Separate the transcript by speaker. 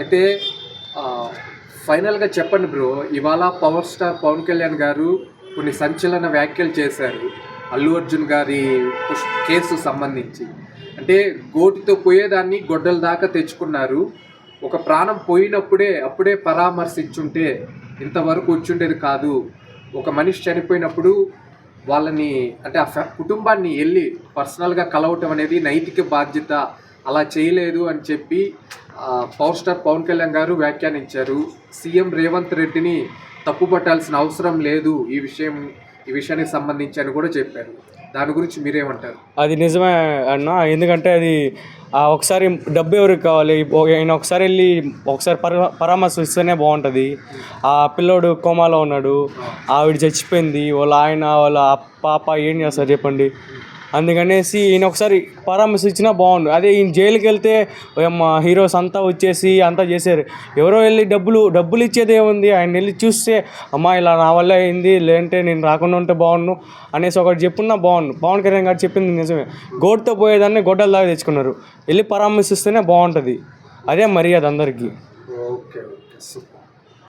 Speaker 1: అయితే ఫైనల్గా చెప్పండి బ్రో. ఇవాళ పవర్ స్టార్ పవన్ కళ్యాణ్ గారు కొన్ని సంచలన వ్యాఖ్యలు చేశారు. అల్లు అర్జున్ గారి కేసు సంబంధించి. అంటే గోటితో పోయేదాన్ని గొడ్డల దాకా తెచ్చుకున్నారు. ఒక ప్రాణం పోయినప్పుడే అప్పుడే పరామర్శించుంటే ఇంతవరకు వచ్చుండేది కాదు. ఒక మనిషి చనిపోయినప్పుడు వాళ్ళని అంటే ఆ కుటుంబాన్ని వెళ్ళి పర్సనల్గా కలవటం అనేది నైతిక బాధ్యత అలా చేయలేదు అని చెప్పి పవర్ స్టార్ పవన్ కళ్యాణ్ గారు వ్యాఖ్యానించారు. సీఎం రేవంత్ రెడ్డిని తప్పుపట్టాల్సిన అవసరం లేదు ఈ విషయం ఈ విషయానికి సంబంధించి అని కూడా చెప్పారు. దాని గురించి మీరేమంటారు?
Speaker 2: అది నిజమే అన్న ఎందుకంటే అది ఒకసారి డబ్బు ఎవరికి కావాలి? ఆయన ఒకసారి వెళ్ళి ఒకసారి పరా పరామర్శిస్తేనే బాగుంటుంది. ఆ పిల్లోడు కోమాలో ఉన్నాడు. ఆవిడ చచ్చిపోయింది. వాళ్ళ ఆయన వాళ్ళ పాప ఏం చేస్తారు చెప్పండి? అందుకనేసి ఈయన ఒకసారి పరామర్శించినా బాగుండు. అదే ఈయన జైలుకి వెళ్తే మా హీరోస్ అంతా వచ్చేసి అంతా చేశారు. ఎవరో వెళ్ళి డబ్బులు డబ్బులు ఇచ్చేది ఏముంది? ఆయన వెళ్ళి చూస్తే అమ్మా ఇలా నా వల్ల అయింది. లేదంటే నేను రాకుండా ఉంటే బాగుండు. అనేసి ఒకటి చెప్పున్నా బాగుండు. పవన్ కళ్యాణ్ గారు చెప్పింది నిజమే. గోడ్తో పోయేదాన్ని గొడ్డల దాకా తెచ్చుకున్నారు. వెళ్ళి పరామర్శిస్తేనే బాగుంటుంది. అదే మర్యాద అందరికీ.
Speaker 1: Okay okay